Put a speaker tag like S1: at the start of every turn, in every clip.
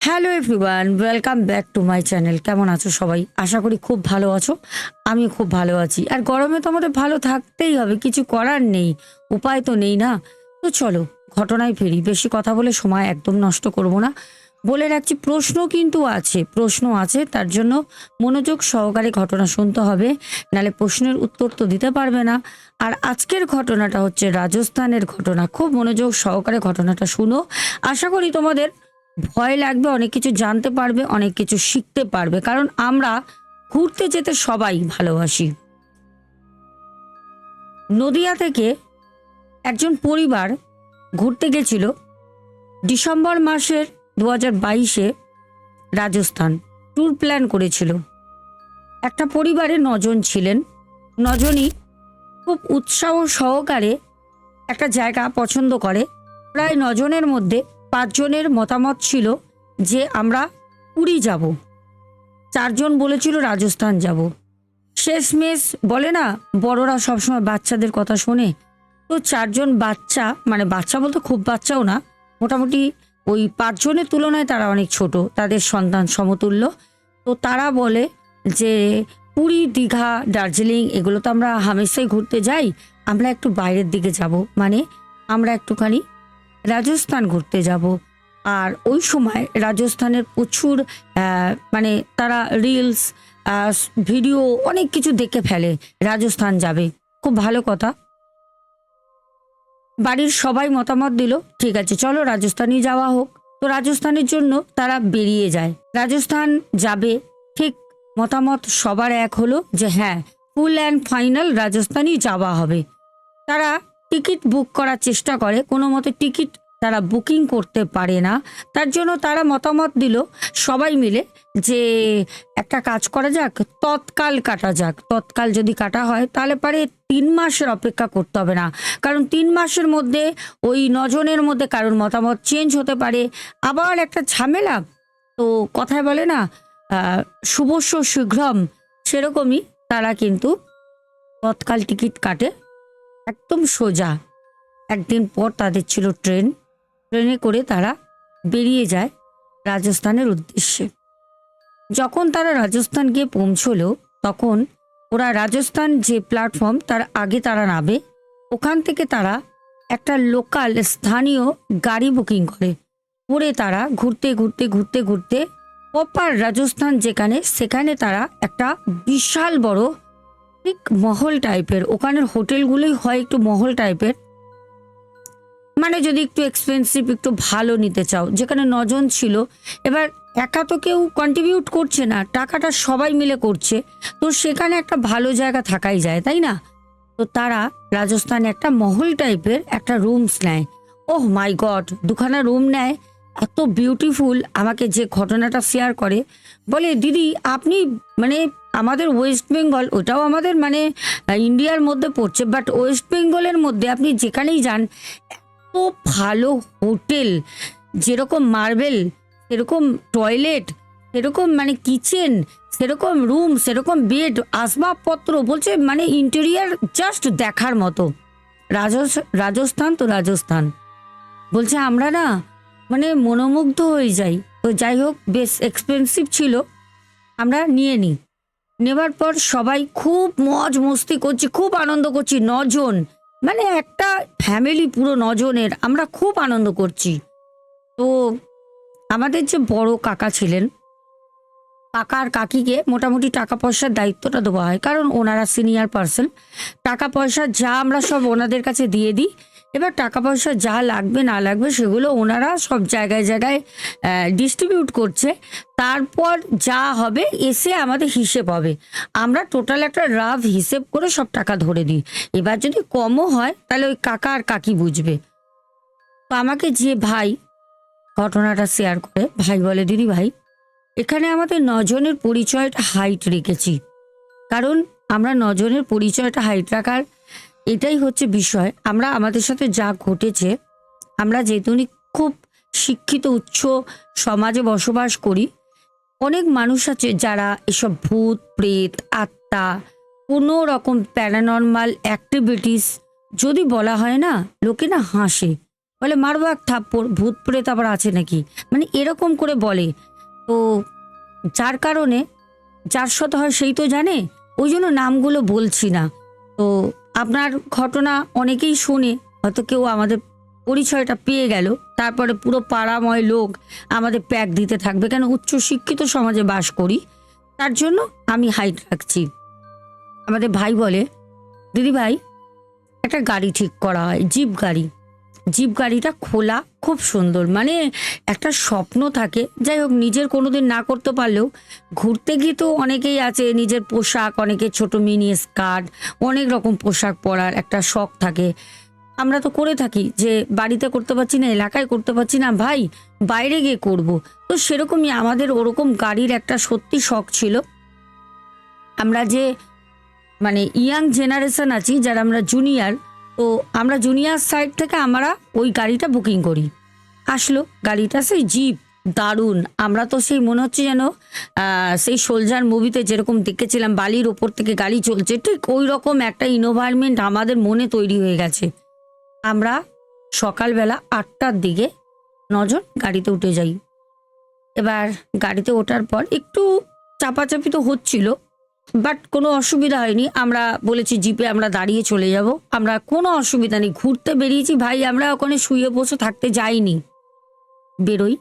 S1: Hello everyone, welcome back to my channel. কেমন আছো সবাই? আশা করি খুব ভালো আছো। আমি খুব ভালো আছি। আর গরমে তো আমাদের ভালো থাকতেই হবে, কিছু করার নেই, উপায় তো নেই না? তো চলো, ঘটনায় ফিরি। বেশি কথা বলে সময় একদম নষ্ট করব না। বলে রাখছি, প্রশ্ন কিন্তু আছে, প্রশ্ন আছে, তার জন্য মনোযোগ সহকারে ঘটনা শুনতে হবে, নালে প্রশ্নের উত্তর তো দিতে পারবে না। আর আজকের ঘটনাটা হচ্ছে রাজস্থানের ঘটনা। খুব মনোযোগ সহকারে ঘটনাটা শুনো। আশা করি তোমাদের ভয় লাগবে, অনেক কিছু জানতে পারবে, অনেক কিছু শিখতে পারবে। কারণ আমরা ঘুরতে যেতে সবাই ভালোবাসি। নদিয়া থেকে একজন পরিবার ঘুরতে গেছিল ডিসেম্বর মাসের দু হাজার বাইশে রাজস্থান। ট্যুর প্ল্যান করেছিল। একটা পরিবারে নজন ছিলেন। নজনই খুব উৎসাহ সহকারে একটা জায়গা পছন্দ করে। প্রায় নজনের মধ্যে পাঁচজনের মতামত ছিল যে আমরা পুরী যাব। চারজন বলেছিল রাজস্থান যাব। শেষমেশ বলে না, বড়রা সবসময় বাচ্চাদের কথা শোনে। তো চারজন বাচ্চা মানে বাচ্চা বলতে খুব বাচ্চাও না, মোটামুটি ওই পাঁচজনের তুলনায় তারা অনেক ছোট, তাদের সন্তান সমতুল্য। তো তারা বলে যে, পুরী, দীঘা, দার্জিলিং, এগুলো তো আমরা হামেশাই ঘুরতে যাই, আমরা একটু বাইরের দিকে যাব। মানে আমরা একটুখানি রাজস্থান ঘুরতে যাব। আর ওই সময় রাজস্থানের প্রচুর মানে তারা রিলস ভিডিও অনেক কিছু দেখে ফেলে, রাজস্থান যাবে। খুব ভালো কথা। বাড়ির সবাই মতামত দিল, ঠিক আছে, চলো রাজস্থানই যাওয়া হোক। তো রাজস্থানের জন্য তারা বেরিয়ে যায়। রাজস্থান যাবে, ঠিক মতামত সবার এক হলো যে হ্যাঁ ফুল অ্যান্ড ফাইনাল রাজস্থানই যাওয়া হবে। তারা টিকিট বুক করার চেষ্টা করে। কোনো মতে টিকিট তারা বুকিং করতে পারে না। তার জন্য তারা মতামত দিল সবাই মিলে যে একটা কাজ করা যাক, তৎকাল কাটা যাক। তৎকাল যদি কাটা হয়, তাহলে পারে তিন মাসের অপেক্ষা করতে হবে না। কারণ তিন মাসের মধ্যে ওই নজনের মধ্যে কারোর মতামত চেঞ্জ হতে পারে। আবার একটা ঝামেলা, তো কথায় বলে না শুভস্য শীঘ্রম, সেরকমই তারা কিন্তু তৎকাল টিকিট কাটে। একদম সোজা। একদিন পর তাদের ছিল ট্রেন। ট্রেনে করে তারা বেরিয়ে যায় রাজস্থানের উদ্দেশ্যে। যখন তারা রাজস্থান গিয়ে পৌঁছলো, তখন ওরা রাজস্থান যে প্ল্যাটফর্ম তার আগে তারা নামে। ওখান থেকে তারা একটা লোকাল স্থানীয় গাড়ি বুকিং করে। করে তারা ঘুরতে ঘুরতে ঘুরতে ঘুরতে প্রপার রাজস্থান যেখানে, সেখানে তারা একটা বিশাল বড় ঠিক মহল টাইপের ওখানের হোটেলগুলোই হয় একটু মহল টাইপের মানে যদি একটু এক্সপেন্সিভ একটু ভালো নিতে চাও, যেখানে নজন ছিল। এবার একা তো কেউ কন্ট্রিবিউট করছে না, টাকাটা সবাই মিলে করছে। তো সেখানে একটা ভালো জায়গা থাকাই যায়, তাই না? তো তারা রাজস্থানে একটা মহল টাইপের একটা রুমস নেয়। ওহ মাই গড, দুখানা রুম নেয়। এত বিউটিফুল আমাকে যে ঘটনাটা শেয়ার করে। বলে, দিদি, আপনি মানে আমাদের ওয়েস্ট বেঙ্গল ওটাও আমাদের মানে ইন্ডিয়ার মধ্যে পড়ছে বাট ওয়েস্ট বেঙ্গলের মধ্যে আপনি যেখানেই যান, এত ভালো হোটেল, যেরকম মার্বেল, সেরকম টয়লেট, সেরকম মানে কিচেন, সেরকম রুম, সেরকম বেড, আসবাবপত্র, বলছে মানে ইন্টেরিয়ার জাস্ট দেখার মতো। রাজস- রাজস্থান তো রাজস্থান। বলছে আমরা না মানে মনোমুগ্ধ হয়ে যাই। তো যাই হোক, বেশ এক্সপেন্সিভ ছিল, আমরা নিয়ে নিই। নেবার পর সবাই খুব মজ মস্তি করছি, খুব আনন্দ করছি, নজন। মানে একটা ফ্যামিলি পুরো নজনের, আমরা খুব আনন্দ করছি। তো আমাদের যে বড় কাকা ছিলেন, কাকার কাকিকে মোটামুটি টাকা পয়সার দায়িত্বটা দেওয়া হয়, কারণ ওনারা সিনিয়র পার্সন টাকা পয়সা যা আমরা সব ওনাদের কাছে দিয়ে দিই এবার টাকা পয়সা যা লাগবে না লাগবে সেগুলো ওনারা সব জায়গায় জায়গায় ডিস্ট্রিবিউট করছে। তারপর যা হবে এসে আমাদের হিসেব হবে। আমরা টোটাল একটা রাফ হিসেব করে সব টাকা ধরে দিই এবার যদি কমও হয়, তাহলে ওই কাকা আর কাকি বুঝবে। তো আমাকে যে ভাই ঘটনাটা শেয়ার করে, ভাই বলে, দিদি ভাই, এখানে আমাদের নজনের পরিচয়টা হাইট রেখেছি। কারণ আমরা নজনের পরিচয়টা হাইট রাখার এটাই হচ্ছে বিষয়। আমরা আমাদের সাথে যা ঘটেছে, আমরা যেহেতু খুব শিক্ষিত, উচ্চ সমাজে বসবাস করি, অনেক মানুষ আছে যারা এসব ভূত, প্রেত, আত্মা, কোনো রকম প্যারানর্মাল অ্যাক্টিভিটিস যদি বলা হয় না, লোকে না হাসে। বলে, মারবো এক থাপ্পড়, ভূত, প্রেত আবার আছে নাকি? মানে এরকম করে বলে। তো যার কারণে, যার সাথে হয় সেই তো জানে, ওই জন্য নামগুলো বলছি না। তো আপনার ঘটনা অনেকেই শোনে হয়তো কেউ আমাদের পরিচয়টা পেয়ে গেল। তারপরে পুরো পাড়াময় লোক আমাদের প্যাক দিতে থাকবে। কেন উচ্চশিক্ষিত সমাজে বাস করি, তার জন্য আমি হাইট রাখছি। আমাদের ভাই বলে দিদি ভাই একটা গাড়ি ঠিক করা হয়, জিপ গাড়ি। জিপ গাড়িটা খোলা খুব সুন্দর। মানে একটা স্বপ্ন থাকে। যাই হোক, নিজের কোনোদিন না করতে পারলেও ঘুরতে গিয়ে তো অনেকেই আছে, নিজের পোশাক, অনেকে ছোট মিনি স্কার্ট, অনেক রকম পোশাক পরার একটা শখ থাকে। আমরা তো করে থাকি যে বাড়িতে করতে পারছি না, এলাকায় করতে পারছি না, ভাই, বাইরে গিয়ে করব। তো সেরকমই আমাদের ওরকম গাড়ির একটা সত্যি শখ ছিল। আমরা যে মানে ইয়াং জেনারেশন আছি, যারা আমরা জুনিয়র তো আমরা জুনিয়র সাইড থেকে আমরা ওই গাড়িটা বুকিং করি। আসলো, গাড়িটা সেই জিপ, দারুণ। আমরা তো সেই মনে হচ্ছে যেন সেই সোলজার মুভিতে যেরকম দেখেছিলাম, বালির ওপর থেকে গাড়ি চলছে, ঠিক ওই রকম একটা ইনভারমেন্ট আমাদের মনে তৈরি হয়ে গেছে। আমরা সকালবেলা আটটার দিকে নজন গাড়িতে উঠে যাই। এবার গাড়িতে ওঠার পর একটু চাপাচাপি তো হচ্ছিল বাট কোনো অসুবিধা হয়নি। আমরা বলেছি, জিপে আমরা দাঁড়িয়ে চলে যাব। আমরা কোনো অসুবিধা নেই। ঘুরতে বেরিয়েছি, ভাই, আমরা ওখানে শুয়ে বসে থাকতে যাইনি। বেরোই।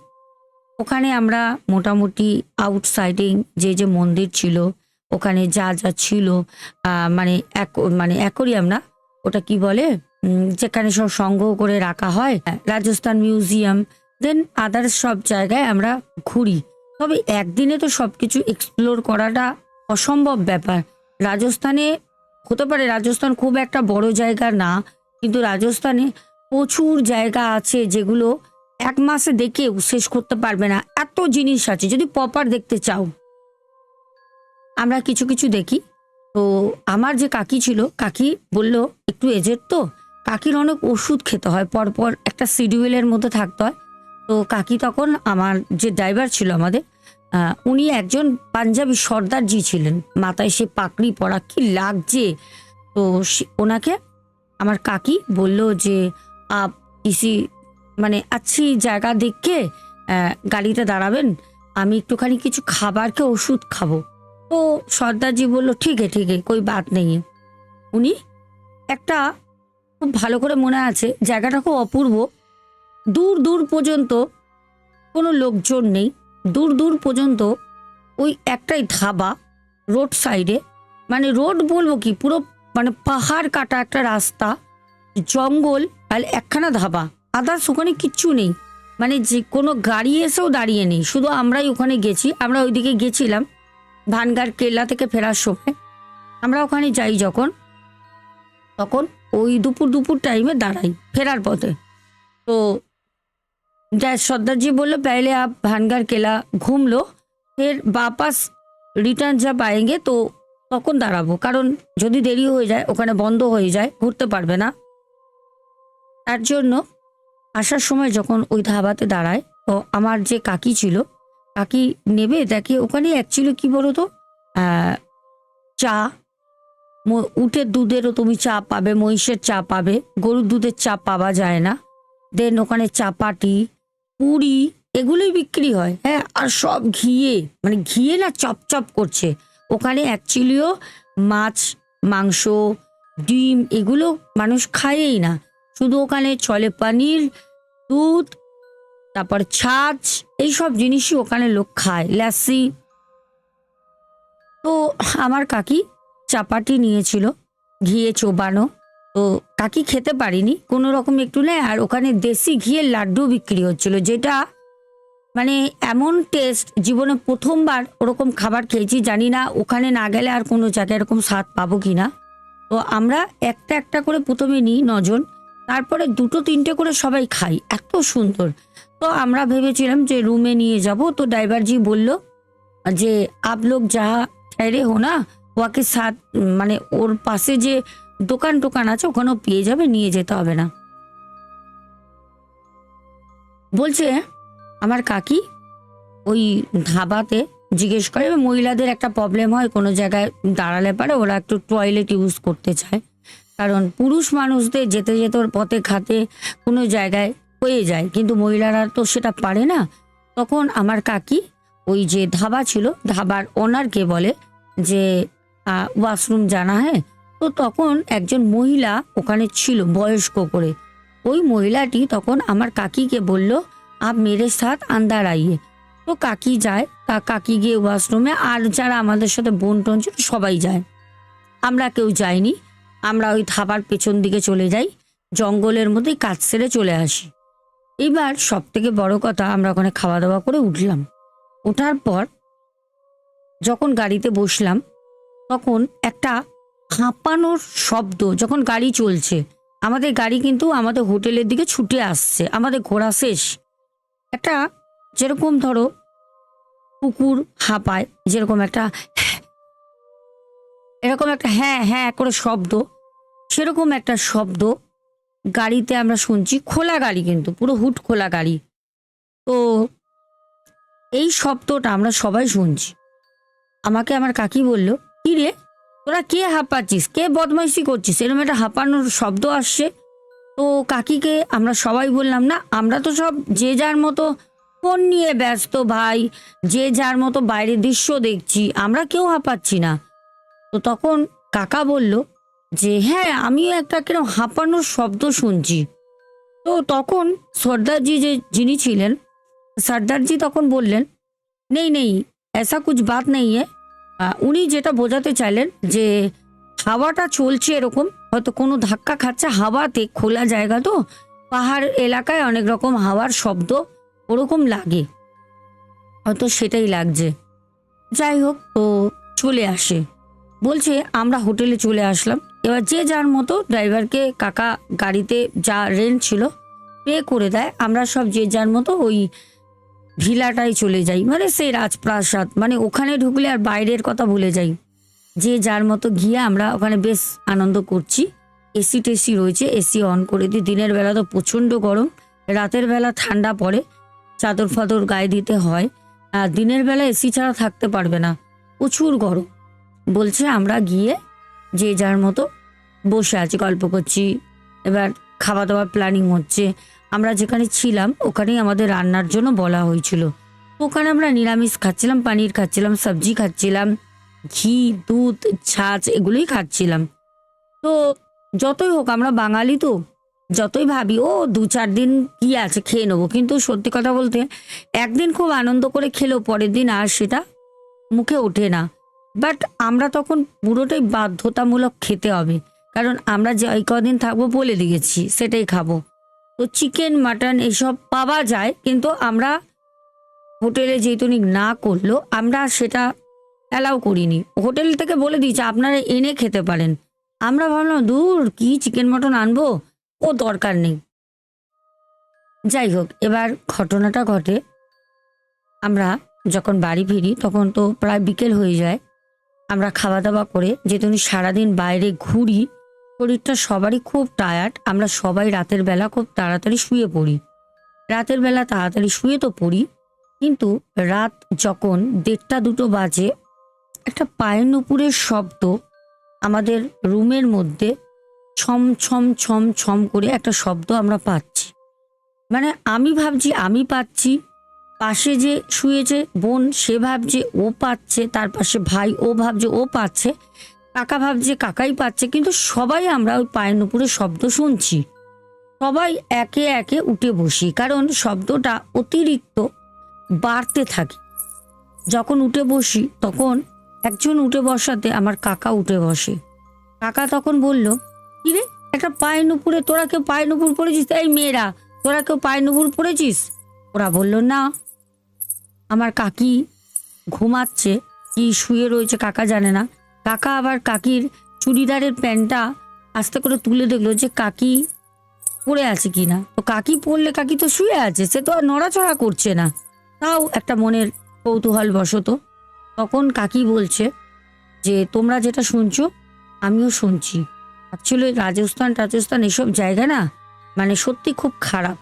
S1: ওখানে আমরা মোটামুটি আউটসাইডিং যে যে মন্দির ছিল, ওখানে যা যা ছিল মানে এক মানে অ্যাকোরিয়াম না, ওটা কি বলে? যেখানে সব সংগ্রহ করে রাখা হয়, রাজস্থান মিউজিয়াম দেন আদার্স সব জায়গায় আমরা ঘুরি। তবে একদিনে তো সব কিছু এক্সপ্লোর করাটা অসম্ভব ব্যাপার। রাজস্থানে, হতে পারে রাজস্থান খুব একটা বড় জায়গা না, কিন্তু রাজস্থানে প্রচুর জায়গা আছে যেগুলো এক মাসে দেখেও শেষ করতে পারবে না। এত জিনিস আছে, যদি প্রপার দেখতে চাও। আমরা কিছু কিছু দেখি। তো আমার যে কাকি ছিল, কাকি বলল, একটু এজের তো? কাকির অনেক ওষুধ খেতে হয়, পরপর একটা শিডিউলের মধ্যে থাকতে হয়। তো কাকি তখন আমার যে ড্রাইভার ছিল আমাদের উনি একজন পাঞ্জাবি সর্দারজি ছিলেন। মাথায় সে পাকড়ি পরা, কি লাগছে? তো ওনাকে আমার কাকি বলল যে, আপ ইসি মানে আচ্ছি জায়গা দেখে গাড়িতে দাঁড়াবেন, আমি একটুখানি কিছু খাবার খেয়ে ওষুধ খাব। তো সর্দারজি বলল, ঠিক আছে ঠিক আছে কই বাত নেই উনি একটা খুব ভালো করে মনে আছে, জায়গাটা খুব অপূর্ব। দূর দূর পর্যন্ত কোনো লোকজন নেই। দূর দূর পর্যন্ত ওই একটাই ধাবা রোড সাইডে। মানে রোড বলব কি? পুরো মানে পাহাড় কাটা একটা রাস্তা, জঙ্গল আর একখানা ধাবা। আদার্স ওখানে কিচ্ছু নেই। মানে যে কোনো গাড়ি এসেও দাঁড়িয়ে নেই। শুধু আমরাই ওখানে গেছি। আমরা ওইদিকে গেছিলাম ভানগার কেল্লা থেকে ফেরার সময়। আমরা ওখানে যাই যখন, তখন ওই দুপুর দুপুর টাইমে দাঁড়াই ফেরার পথে। তো যা সর্দারজি বলল পাইলে আপ ভানগার কেলা ঘুমলো ফের लो फिर রিটার্ন যা পায়েঙ্গে, তো তখন দাঁড়াবো। কারণ যদি দেরি হয়ে যায়, ওখানে বন্ধ হয়ে যায়, ঘুরতে পারবে না। তার জন্য আসার সময় যখন ওই ধাবাতে দাঁড়ায়, তো আমার যে কাকি ছিল, কাকি নেবে, দেখে ওখানে অ্যাকচুয়ালি কী বলো তো চা। উঠের দুধেরও তুমি চা পাবে, মহিষের চা পাবে, গরুর দুধের চা পাওয়া যায় না। দেন ওখানে চাপাটি পুরি এগুলোই বিক্রি হয়। হ্যাঁ আর সব ঘিয়ে মানে ঘিয়ে না চপচপ করছে। ওখানে অ্যাকচুয়ালিও মাছ, মাংস, ডিম এগুলো মানুষ খায়ই না। শুধু ওখানে চলে পনির, দুধ, তারপর ছাঁচ, এইসব জিনিসই ওখানে লোক খায় লাসি তো আমার কাকি চাপাটি নিয়েছিল, ঘিয়ে চোবানো। তো কাকি খেতে পারিনি, কোনো রকম একটু নেয় আর ওখানে দেশি ঘিয়ের লাড্ডু বিক্রি হচ্ছিল, যেটা মানে এমন টেস্ট জীবনে প্রথমবার ওরকম খাবার খেয়েছি, জানি না ওখানে না গেলে আর কোনো জায়গায় এরকম স্বাদ পাবো কি না। তো আমরা একটা একটা করে প্রথমে নিই নজন, তারপরে দুটো তিনটে করে সবাই খাই, এত সুন্দর। তো আমরা ভেবেছিলাম যে রুমে নিয়ে যাব, তো ড্রাইভারজি বলল যে, আপ লোক যাহা হো না, ওয়াকে সাথ মানে ওর পাশে যে দোকান টোকান আছে, ওখানেও পেয়ে যাবে, নিয়ে যেতে হবে না। বলছে, আমার কাকি ওই ধাবাতে জিজ্ঞেস করে মহিলাদের একটা প্রবলেম হয়, কোনো জায়গায় দাঁড়ালে পারে, ওরা একটু টয়লেট ইউজ করতে চায়। কারণ পুরুষ মানুষদের যেতে যেতে ওর পথে খাতে কোনো জায়গায় হয়ে যায়, কিন্তু মহিলারা তো সেটা পারে না। তখন আমার কাকি ওই যে ধাবা ছিল, ধাবার ওনারকে বলে যে ওয়াশরুম জানা হ্যাঁ? তো তখন একজন মহিলা ওখানে ছিল, বয়স্ক করে। ওই মহিলাটি তখন আমার কাকিকে বলল, আপ মেরে সাথ আন্দার আইয়ে। তো কাকি যায় কা- কাকি গিয়ে ওয়াশরুমে, আর যারা আমাদের সাথে বোন টোন ছিল সবাই যায়। আমরা কেউ যাইনি, আমরা ওই থাবার পেছন দিকে চলে যাই, জঙ্গলের মধ্যেই কাজ সেরে চলে আসি। এবার সব থেকে বড় কথা, আমরা ওখানে খাওয়া দাওয়া করে উঠলাম। ওঠার পর যখন গাড়িতে বসলাম, তখন একটা হাঁপানোর শব্দ যখন গাড়ি চলছে, আমাদের গাড়ি কিন্তু আমাদের হোটেলের দিকে ছুটে আসছে, আমাদের ঘোরা শেষ। একটা যেরকম ধরো কুকুর হাঁপায়, যেরকম একটা এরকম একটা হ্যাঁ হ্যাঁ করে শব্দ, সেরকম একটা শব্দ গাড়িতে আমরা শুনছি, খোলা গাড়ি কিন্তু, পুরো হুট খোলা গাড়ি। তো এই শব্দটা আমরা সবাই শুনছি। আমাকে আমার কাকি বলল, কি রে তোরা কে হাঁপাচ্ছিস? কে বদমাইশি করছিস? এরকম একটা হাঁপানোর শব্দ আসছে। তো কাকিকে আমরা সবাই বললাম না আমরা তো সব যে যার মতো ফোন নিয়ে ব্যস্ত ভাই যে যার মতো বাইরের দৃশ্য দেখছি আমরা কেউ হাঁপাচ্ছি না। তো তখন কাকা বলল যে হ্যাঁ আমিও একটা কীরকম হাঁপানোর শব্দ শুনছি। তো তখন সর্দারজি যে যিনি ছিলেন সর্দারজি তখন বললেন নেই নেই এসা কুছ বাত নেই আহ, উনি যেটা বোঝাতে চাইলেন যে হাওয়াটা চলছে এরকম, হয়তো কোনো ধাক্কা খাচ্ছে, হাওয়াতে খোলা জায়গা তো, পাহাড় এলাকায় অনেক রকম হাওয়ার শব্দ, ওরকম লাগে। হয়তো সেটাই লাগছে। যাই হোক, তো চলে আসে। বলছে, আমরা হোটেলে চলে আসলাম। এবার যে যার মতো ড্রাইভারকে কাকা গাড়িতে যা রেন্ট ছিল, পে করে দেয়। আমরা সব যে যার মতো ওই ভিলাটাই চলে যাই। মানে সেই রাজপ্রাসাদ মানে ওখানে ঢুকলে আর বাইরের কথা ভুলে যাই। যে যার মতো গিয়ে আমরা ওখানে বেশ আনন্দ করছি। এসি টেসি রয়েছে, এসি অন করে দিই। দিনের বেলা তো প্রচণ্ড গরম, রাতের বেলা ঠান্ডা পড়ে, চাদর ফাদর গায়ে দিতে হয়। আর দিনের বেলা এসি ছাড়া থাকতে পারবে না, প্রচুর গরম। বলছে আমরা গিয়ে যে যার মতো বসে আছি, গল্প করছি। এবার খাওয়া দাওয়ার প্ল্যানিং হচ্ছে। আমরা যেখানে ছিলাম, ওখানেই আমাদের রান্নার জন্য বলা হয়েছিল। ওখানে আমরা নিরামিষ খাচ্ছিলাম, পানির খাচ্ছিলাম, সবজি খাচ্ছিলাম, ঘি, দুধ, ছাঁচ এগুলোই খাচ্ছিলাম। তো যতই হোক, আমরা বাঙালি তো, যতই ভাবি, ও, দু চার দিন কি আছে, খেয়ে নেব। কিন্তু সত্যি কথা বলতে, একদিন খুব আনন্দ করে খেলেও পরের দিন আর সেটা মুখে ওঠে না। বাট আমরা তখন পুরোটাই বাধ্যতামূলক খেতে হবে। কারণ আমরা যে কদিন থাকব বলে দিয়েছি, সেটাই খাব। তো চিকেন মাটন এসব পাওয়া যায়, কিন্তু আমরা হোটেলে যেহেতু না করল আমরা সেটা অ্যালাউ করিনি। হোটেল থেকে বলে দিয়েছে, আপনারা এনে খেতে পারেন। আমরা ভাবলাম, দূর, কি চিকেন মটন আনব? ও দরকার নেই। যাই হোক, এবার ঘটনাটা ঘটে। আমরা যখন বাড়ি ফিরি, তখন তো প্রায় বিকেল হয়ে যায়। আমরা খাওয়া দাওয়া করে, যেহেতু সারাদিন বাইরে ঘুরি শরীরটা সবারই খুব টায়ার্ড আমরা সবাই রাতের বেলা খুব তাড়াতাড়ি শুয়ে পড়ি। রাতের বেলা তাড়াতাড়ি শুয়ে তো পড়ি, কিন্তু রাত যখন দেড়টা দুটো বাজে, একটা পায়ের নুপুরের শব্দ আমাদের রুমের মধ্যে ছম ছম ছম ছম করে একটা শব্দ আমরা পাচ্ছি। মানে আমি ভাবছি, আমি পাচ্ছি, পাশে যে শুয়েছে বোন সে ভাবছে, ও পাচ্ছে, তার পাশে ভাই, ও ভাবছে, ও পাচ্ছে কাকা ভাবছে, কাকাই পাচ্ছে, কিন্তু সবাই আমরা ওই পায়ের নুপুরে শব্দ শুনছি। সবাই একে একে উঠে বসি, কারণ শব্দটা অতিরিক্ত বাড়তে থাকে। যখন উঠে বসি, তখন একজন উঠে বসাতে আমার কাকা উঠে বসে। কাকা তখন বলল কিরে একটা পায়ের নুপুরে তোরা কেউ পায়ের নুপুর পড়েছিস এই মেয়েরা, তোরা কেউ পায়ের নুপুর পড়েছিস ওরা বলল, না। আমার কাকি ঘুমাচ্ছে, কি শুয়ে রয়েছে কাকা জানে না। কাকা আবার কাকির চুড়িদারের প্যান্টটা আস্তে করে তুলে দেখল যে কাকি পড়ে আছে কি না তো কাকি পড়লে কাকি তো শুয়ে আছে, সে তো আর নড়াচড়া করছে না। তাও একটা মনের কৌতূহল বশত তখন কাকি বলছে যে, তোমরা যেটা শুনছো, আমিও শুনছি। অ্যাকচুয়ালি রাজস্থান টাজস্থান এসব জায়গা না মানে সত্যি খুব খারাপ।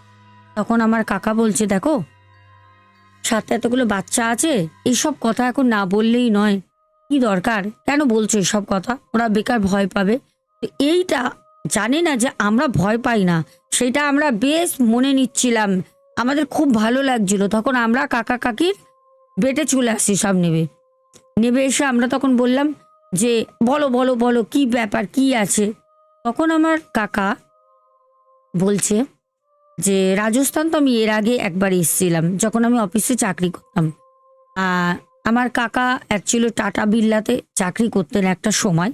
S1: তখন আমার কাকা বলছে, দেখো, সাথে এতগুলো বাচ্চা আছে এইসব কথা এখন না বললেই নয়। কি দরকার? কেন বলছো এসব কথা? ওরা বেকার ভয় পাবে। তো এইটা জানে না যে আমরা ভয় পাই না। সেটা আমরা বেশ মনে নিচ্ছিলাম। আমাদের খুব ভালো লাগছিল। তখন আমরা কাকা কাকির বেটে চলে আসি সব নেবে। নেবে এসে আমরা তখন বললাম যে বলো বলো বলো কি ব্যাপার? কি আছে? তখন আমার কাকা বলছে যে রাজস্থান তো আমি এর আগে একবার এসেছিলাম। যখন আমি অফিসে চাকরি করতাম। আহ, আমার কাকা অ্যাকচুয়ালি টাটা বিল্লাতে চাকরি করতেন একটা সময়।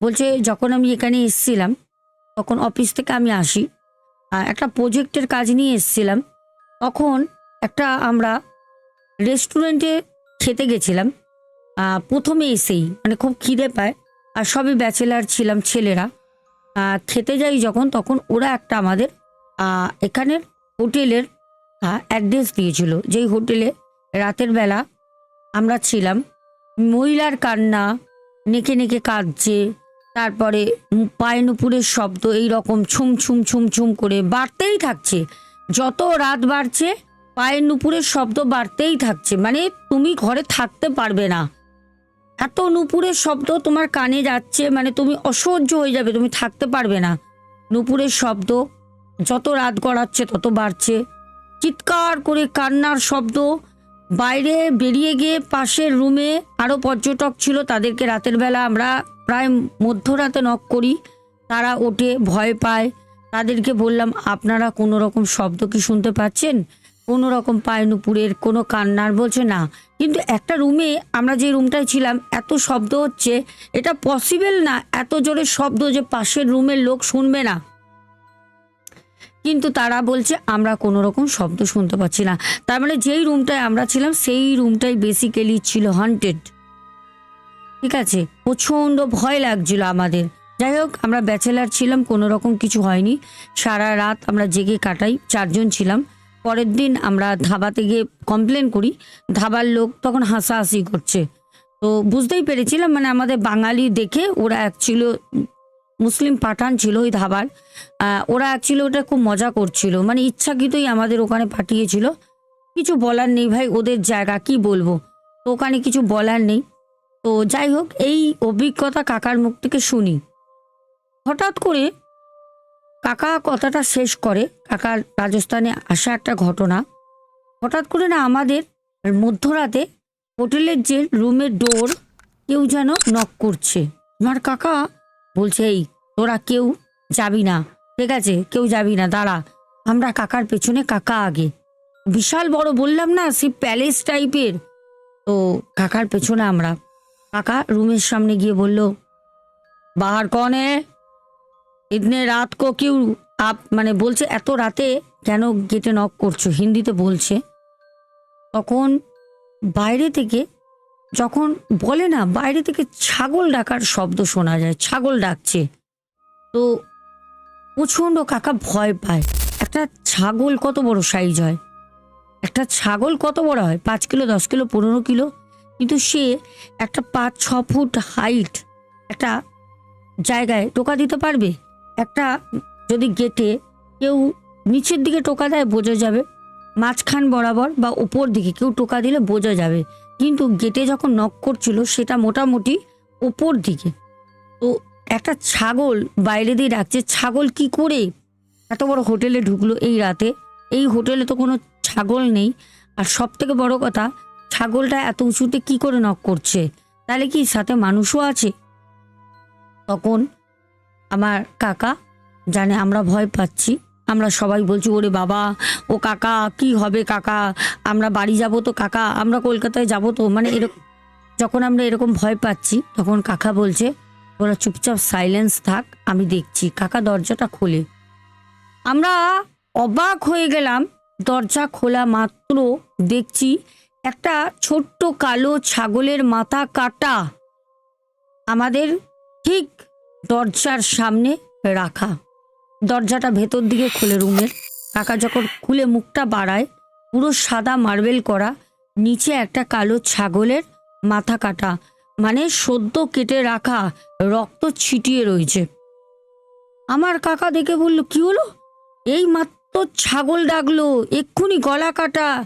S1: বলছে, যখন আমি এখানে এসেছিলাম, তখন অফিস থেকে আমি আসি একটা প্রজেক্টের কাজ নিয়ে এসেছিলাম। তখন একটা আমরা রেস্টুরেন্টে খেতে গেছিলাম প্রথমে এসেই মানে খুব খিদে পায়। আর সবই ব্যাচেলার ছিলাম, ছেলেরা। খেতে যাই যখন, তখন ওরা একটা আমাদের এখানের হোটেলের অ্যাড্রেস দিয়েছিল। যেই হোটেলে রাতের বেলা আমরা ছিলাম। মহিলার কান্না, নেকে নেকে কাঁদছে, তারপরে পায়ে নুপুরের শব্দ এই রকম ছুম ছুম ছুম ছুম করে বাড়তেই থাকছে। যত রাত বাড়ছে পায়ের নুপুরের শব্দ বাড়তেই থাকছে। মানে তুমি ঘরে থাকতে পারবে না। এত নুপুরের শব্দ তোমার কানে যাচ্ছে মানে তুমি অসহ্য হয়ে যাবে, তুমি থাকতে পারবে না। নুপুরের শব্দ যত রাত গড়াচ্ছে, তত বাড়ছে। চিৎকার করে কান্নার শব্দ বাইরে বেরিয়ে গিয়ে পাশের রুমে আরও পর্যটক ছিল, তাদেরকে রাতের বেলা আমরা প্রায় মধ্যরাতে নক করি। তারা ওঠে ভয় পায়। তাদেরকে বললাম, আপনারা কোনো রকম শব্দ কি শুনতে পাচ্ছেন? কোনো রকম পায় নুপুরের কোনো কান্নার বলছে না? কিন্তু একটা রুমে আমরা যে রুমটায় ছিলাম, এত শব্দ হচ্ছে, এটা পসিবল না এত জোরে শব্দ যে পাশের রুমের লোক শুনবে না। কিন্তু তারা বলছে, আমরা কোনো রকম শব্দ শুনতে পাচ্ছি না। তার মানে যেই রুমটায় আমরা ছিলাম, সেই রুমটাই বেসিক্যালি ছিল হান্টেড ঠিক আছে? প্রচণ্ড ভয় লাগছিল আমাদের। যাই হোক, আমরা ব্যাচেলার ছিলাম, কোনো রকম কিছু হয়নি। সারা রাত আমরা জেগে কাটাই, চারজন ছিলাম। পরের দিন আমরা ধাবাতে গিয়ে কমপ্লেন করি। ধাবার লোক তখন হাসাহাসি করছে। তো বুঝতেই পেরেছিলাম মানে আমাদের বাঙালি দেখে ওরা অ্যাকচুয়ালি মুসলিম পাঠান ছিল ওই ধাবার। ওরা অ্যাকচুয়ালি ওটা খুব মজা করছিল। মানে ইচ্ছাকৃতই আমাদের ওখানে পাঠিয়েছিল। কিছু বলার নেই ভাই, ওদের জায়গা, কি বলব? তো ওখানে কিছু বলার নেই। তো যাই হোক, এই অভিজ্ঞতা কাকার মুখ থেকে শুনি। হঠাৎ করে কাকা কথাটা শেষ করে। কাকার রাজস্থানে আসা একটা ঘটনা। হঠাৎ করে না আমাদের মধ্যরাতে হোটেলের যে রুমের ডোর কেউ যেন নক করছে। আমার কাকা বলছে, এই, তোরা কেউ যাবি না, ঠিক আছে? কেউ যাবি না, দাঁড়া। আমরা কাকার পেছনে কাকা আগে। বিশাল বড় বললাম না, সে প্যালেস টাইপের। তো কাকার পেছনে আমরা। কাকা রুমের সামনে গিয়ে বলল, বাহার কন ইতনে রাত কো কেউ আপ মানে বলছে, এত রাতে কেন গেটে নক করছ? হিন্দিতে বলছে, তখন বাইরে থেকে যখন বলে না, বাইরে থেকে ছাগল ডাকার শব্দ শোনা যায়, ছাগল ডাকছে। তো প্রচণ্ড কাকা ভয় পায়। একটা ছাগল কত বড় সাইজ হয়? একটা ছাগল কত বড় হয়? পাঁচ কিলো, দশ কিলো, পনেরো কিলো? কিন্তু সে একটা পাঁচ, ছ ফুট হাইট একটা জায়গায় টোকা দিতে পারবে? একটা যদি গেটে কেউ নিচের দিকে টোকা দেয়, বোঝা যাবে। মাঝখান বরাবর বা উপর দিকে কেউ টোকা দিলে বোঝা যাবে। কিন্তু গেটে যখন নক করছিল, সেটা মোটামুটি ওপর দিকে। তো একটা ছাগল বাইরে দিয়ে ডাকছে, ছাগল, কি করে? এত বড় হোটেলে ঢুকলো এই রাতে। এই হোটেলে তো কোনো ছাগল নেই। আর সব থেকে বড় কথা, ছাগলটা এত উঁচুতে কি করে নক করছে? তাহলে কি সাথে মানুষও আছে? তখন আমার কাকা জানে আমরা ভয় পাচ্ছি আমরা সবাই বলছি, ওরে বাবা, ও কাকা, কি হবে কাকা? আমরা বাড়ি যাব তো কাকা, আমরা কলকাতায় যাব তো? মানে এরকম যখন আমরা এরকম ভয় পাচ্ছি, তখন কাকা বলছে ওরা চুপচাপ সাইলেন্স থাক, আমি দেখছি। কাকা দরজাটা খোলে। আমরা অবাক হয়ে গেলাম, দরজা খোলা মাত্র দেখছি একটা ছোট্ট কালো ছাগলের মাথা কাটা আমাদের ঠিক দরজার সামনে রাখা। দরজাটা ভেতর দিকে খুলে রুমের। কাকা যখন খুলে মুখটা বাড়ায়, পুরো সাদা মার্বেল করা, নিচে একটা কালো ছাগলের মাথা কাটা মানে সদ্য কেটে রাখা রক্ত ছিটিয়ে রয়েছে। আমার কাকা দেখে বলল, কি হলো? এই মাত্র ছাগল ডাকলো, এক্ষুনি গলা কাটা।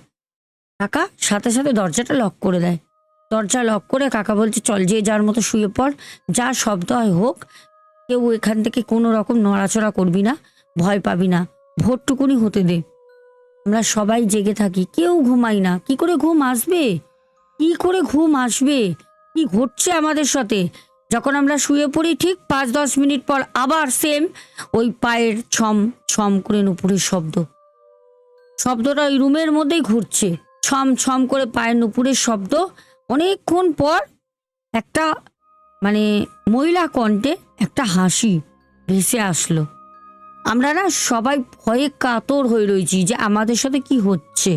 S1: কাকা সাথে সাথে দরজাটা লক করে দেয়। দরজা লক করে কাকা বলছে, চল যে যার মতো শুয়ে পড়, যা শব্দ হয় হোক কেউ এখান থেকে কোনো রকম নড়াচড়া করবি না, ভয় পাবি না। ভোরটুকুনি হতে দে। আমরা সবাই জেগে থাকি। কেউ ঘুমাই না। কি করে ঘুম আসবে? কি করে ঘুম আসবে? কি ঘটছে আমাদের সাথে? যখন আমরা শুয়ে পড়ি, ঠিক পাঁচ দশ মিনিট পর আবার সেম ওই পায়ের ছম ছম করে নুপুরের শব্দ। শব্দটা ওই রুমের মধ্যেই ঘুরছে। ছম ছম করে পায়ের নুপুরের শব্দ। অনেকক্ষণ পর একটা মানে মহিলা কণ্ঠে একটা হাসি ভেসে আসলো। আমরা না সবাই ভয়ে কাতর হয়ে রয়েছি যে আমাদের সাথে কি হচ্ছে।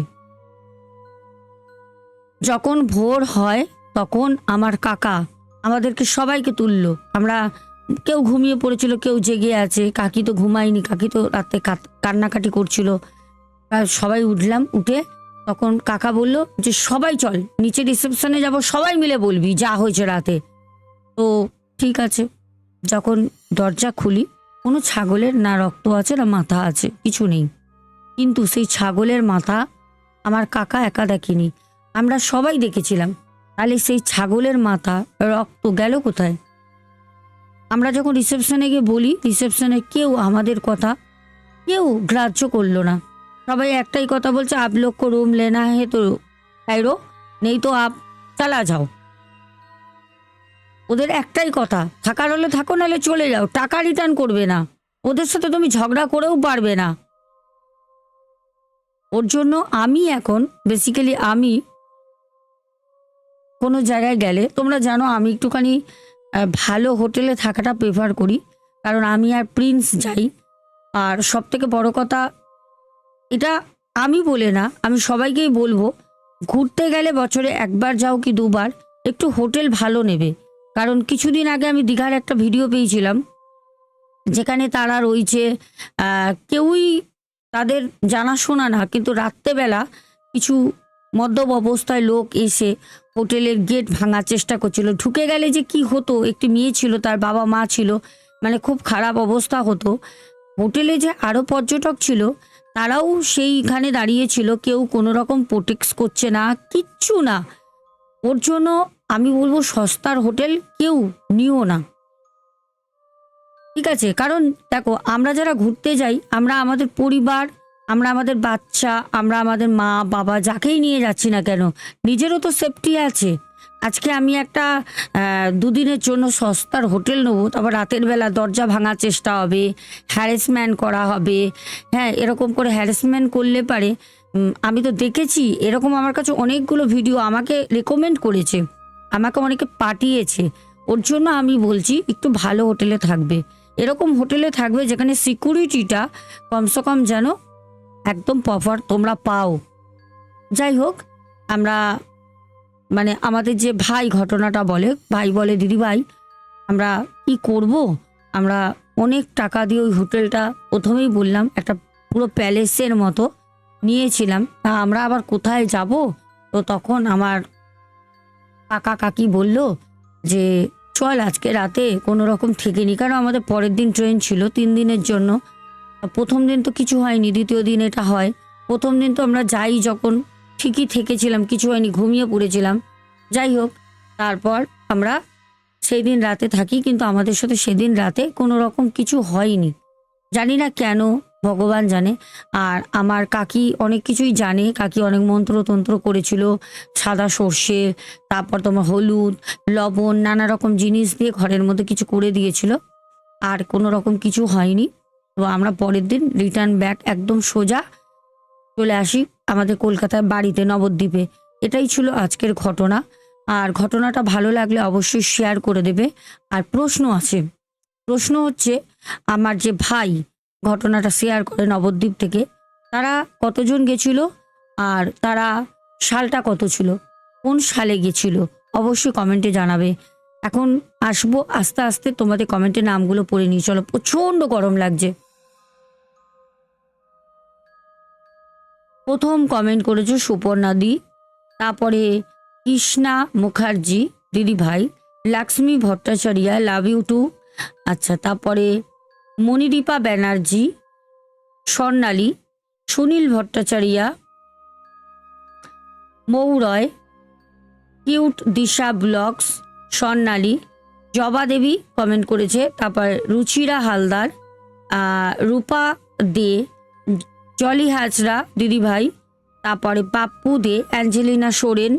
S1: যখন ভোর হয়, তখন আমার কাকা আমাদেরকে সবাইকে তুললো। আমরা কেউ ঘুমিয়ে পড়েছিল, কেউ জেগে আছে, কাকি তো ঘুমায়নি, কাকি তো রাতে কান্নাকাটি করছিল। সবাই উঠলাম, উঠে তখন কাকা বলল যে, সবাই চল, নিচে রিসেপশনে যাব, সবাই মিলে বলবি যা হয়েছে রাতে। তো ঠিক আছে। যখন দরজা খুলি, কোনো ছাগলের না রক্ত আছে, না মাথা আছে, কিছু নেই। কিন্তু সেই ছাগলের মাথা আমার কাকা একা দেখেনি। আমরা সবাই দেখেছিলাম। তাহলে সেই ছাগলের মাথা, রক্ত গেল কোথায়? আমরা যখন রিসেপশনে গিয়ে বলি, রিসেপশনে কেউ আমাদের কথা, কেউ গ্রাহ্য করল না। সবাই একটাই কথা বলছে, আপ লোক কো রুম লেনা হে তো তাইরো নেই তো আপ, চালা যাও। ওদের একটাই কথা, থাকার হলে থাকো, নাহলে চলে যাও, টাকা রিটার্ন করবে না। ওদের সাথে তুমি ঝগড়া করেও পারবে না। ওর জন্য আমি এখন বেসিক্যালি আমি, কোনো জায়গায় গেলে, তোমরা জানো আমি একটুখানি ভালো হোটেলে থাকাটা প্রেফার করি, কারণ আমি আর প্রিন্স যাই। আর সব থেকে বড় কথা, এটা আমি বলে না, আমি সবাইকেই বলব, ঘুরতে গেলে বছরে একবার যাও কি দুবার, একটু হোটেল ভালো নেবে। কারণ কিছুদিন আগে আমি দীঘার একটা ভিডিও পেয়েছিলাম, যেখানে তারা রয়েছে কেউই তাদের জানাশোনা না, কিন্তু রাত্রেবেলা কিছু মদ্যপ অবস্থায় লোক এসে হোটেলের গেট ভাঙার চেষ্টা করছিল। ঢুকে গেলে যে কি হতো, একটি মেয়ে ছিল, তার বাবা মা ছিল মানে খুব খারাপ অবস্থা হতো। হোটেলে যে আরও পর্যটক ছিল, তারাও সেইখানে দাঁড়িয়েছিল কেউ কোনো রকম প্রোটেক্স করছে না, কিচ্ছু না। ওর জন্য আমি বলব সস্তার হোটেল কেউ নিও না। ঠিক আছে, কারণ দেখো, আমরা যারা ঘুরতে যাই, আমরা আমাদের পরিবার, আমরা আমাদের বাচ্চা, আমরা আমাদের মা, বাবা, যাকেই নিয়ে যাচ্ছি না কেন, নিজেরও তো সেফটি আছে। আজকে আমি একটা দুদিনের জন্য সস্তার হোটেল নেব, তারপর রাতের বেলা দরজা ভাঙার চেষ্টা হবে হ্যারাসমেন্ট করা হবে হ্যাঁ এরকম করে হ্যারাসমেন্ট করলে পারে। আমি তো দেখেছি, এরকম আমার কাছে অনেকগুলো ভিডিও আমাকে রেকমেন্ড করেছে। আমাকে অনেকে পাঠিয়েছে। ওর জন্য আমি বলছি, একটু ভালো হোটেলে থাকবে। এরকম হোটেলে থাকবে যেখানে সিকিউরিটিটা কমসে কম যেন একদম প্রপার তোমরা পাও। যাই হোক, আমরা মানে আমাদের যে ভাই ঘটনাটা বলে, ভাই বলে, দিদি ভাই, আমরা কি করব? আমরা অনেক টাকা দিয়ে ওই হোটেলটা প্রথমেই বললাম, একটা পুরো প্যালেসের মতো নিয়েছিলাম। তা আমরা আবার কোথায় যাব? তো তখন আমার কাকা কাকি বলল যে, চল আজকে রাতে কোনো রকম থেকে নি। কারণ আমাদের পরের দিন ট্রেন ছিল তিন দিনের জন্য। প্রথম দিন তো কিছু হয়নি, দ্বিতীয় দিন এটা হয়। প্রথম দিন তো আমরা যাই যখন, ঠিকই থেকেছিলাম, কিছু হয়নি, ঘুমিয়ে পড়েছিলাম। যাই হোক, তারপর আমরা সেই দিন রাতে থাকি, কিন্তু আমাদের সাথে সেদিন রাতে কোনো রকম কিছু হয়নি। জানি না কেন ভগবান জানে। আর আমার কাকি অনেক কিছুই জানে। কাকি অনেক মন্ত্রতন্ত্র করেছিল। সাদা সর্ষে, তারপর তোমার হলুদ, লবণ, নানা রকম জিনিস দিয়ে ঘরের মধ্যে কিছু করে দিয়েছিল। আর কোনো রকম কিছু হয়নি। তো আমরা পরের দিন রিটার্ন ব্যাক একদম সোজা চলে আসি আমাদের কলকাতায় বাড়িতে নবদ্বীপে। এটাই ছিল আজকের ঘটনা। আর ঘটনাটা ভালো লাগলে অবশ্যই শেয়ার করে দেবে। আর প্রশ্ন আছে। প্রশ্ন হচ্ছে, আমার যে ভাই ঘটনাটা শেয়ার করে নবদ্বীপ থেকে। তারা কতজন গেছিল আর তারা সালটা কত ছিল? কোন সালে গেছিল? অবশ্যই কমেন্টে জানাবে। এখন আসব আস্তে আস্তে, তোমাদের কমেন্টে নামগুলো পড়ে নিয়ে চলো, প্রচণ্ড গরম লাগছে। প্রথম কমেন্ট করেছ সুপর্ণা দি, তারপরে কৃষ্ণা মুখার্জি, দিদি ভাই, Lakshmi Bhattacharya love you too আচ্ছা তারপরে Manidipa Banerjee, Swarnali, Sunil Bhattacharya Mouroy cute Disha blogs, Swarnali, Joba Debi comment করেছে, তারপর রুচিরা হালদার রূপা দে, জলি হাজরা দিদিভাই, তারপরে পাপ্পু দে, অ্যাঞ্জেলিনা সোরেন,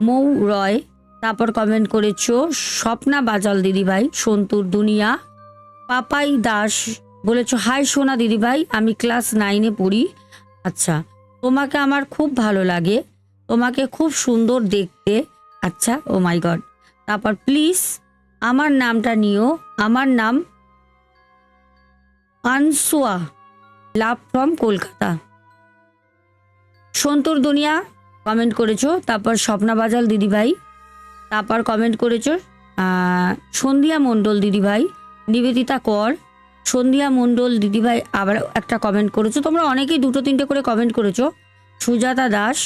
S1: মৌ রয়, তারপর কমেন্ট করেছ স্বপ্না বাজাল দিদিভাই, সন্তুর দুনিয়া পাপাই দাস বলেছ, হাই সোনা দিদিভাই, আমি ক্লাস নাইনে পড়ি। আচ্ছা তোমাকে আমার খুব ভালো লাগে, তোমাকে খুব সুন্দর দেখতে। আচ্ছা ও মাই গড। তারপর প্লিজ, আমার নামটা নিও। আমার নাম আনসোয়া, লাভ ফ্রম কলকাতা। সন্তুর দুনিয়া, কমেন্ট করেছ। তারপর স্বপ্না বাজাল দিদিভাই, তারপর কমেন্ট করেছ সন্ধিয়া মণ্ডল দিদিভাই। নিবেদিতা কর, সন্ধ্যা মণ্ডল দিদিভাই আবার একটা কমেন্ট করেছ। তোমরা অনেকেই দুটো তিনটে করে কমেন্ট করেছ। সুজাতা দাস,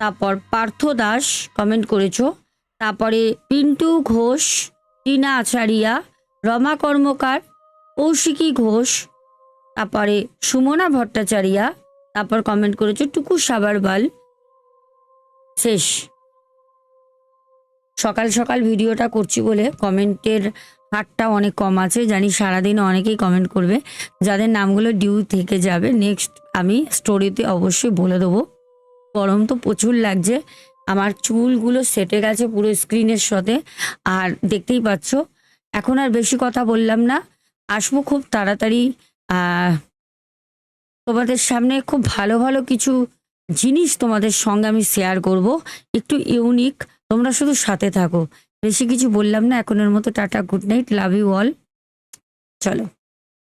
S1: তারপর পার্থ দাস কমেন্ট করেছ। তারপরে পিন্টু ঘোষ, টিনা আচারিয়া, রমা কর্মকার, কৌশিকী ঘোষ, তারপরে সুমনা ভট্টাচারিয়া, তারপর কমেন্ট করেছ টুকু সাবারবাল। শেষ। সকাল সকাল ভিডিওটা করছি বলে কমেন্টের হারটা অনেক কম আছে। জানি সারাদিন অনেকেই কমেন্ট করবে, যাদের নামগুলো ডিউ থেকে যাবে। নেক্সট আমি স্টোরিতে অবশ্যই বলে দেবো। গরম তো প্রচুর লাগছে। আমার চুলগুলো সেটে গেছে পুরো স্ক্রিনের সাথে। আর দেখতেই পাচ্ছ, এখন আর বেশি কথা বললাম না। আসব খুব তাড়াতাড়ি তোমাদের সামনে খুব ভালো ভালো কিছু জিনিস তোমাদের সঙ্গে আমি শেয়ার করব। একটু ইউনিক তোমরা শুধু সাথে থাকো। বেশি কিছু বললাম না এখনের মতো tata good night love you all. চলো।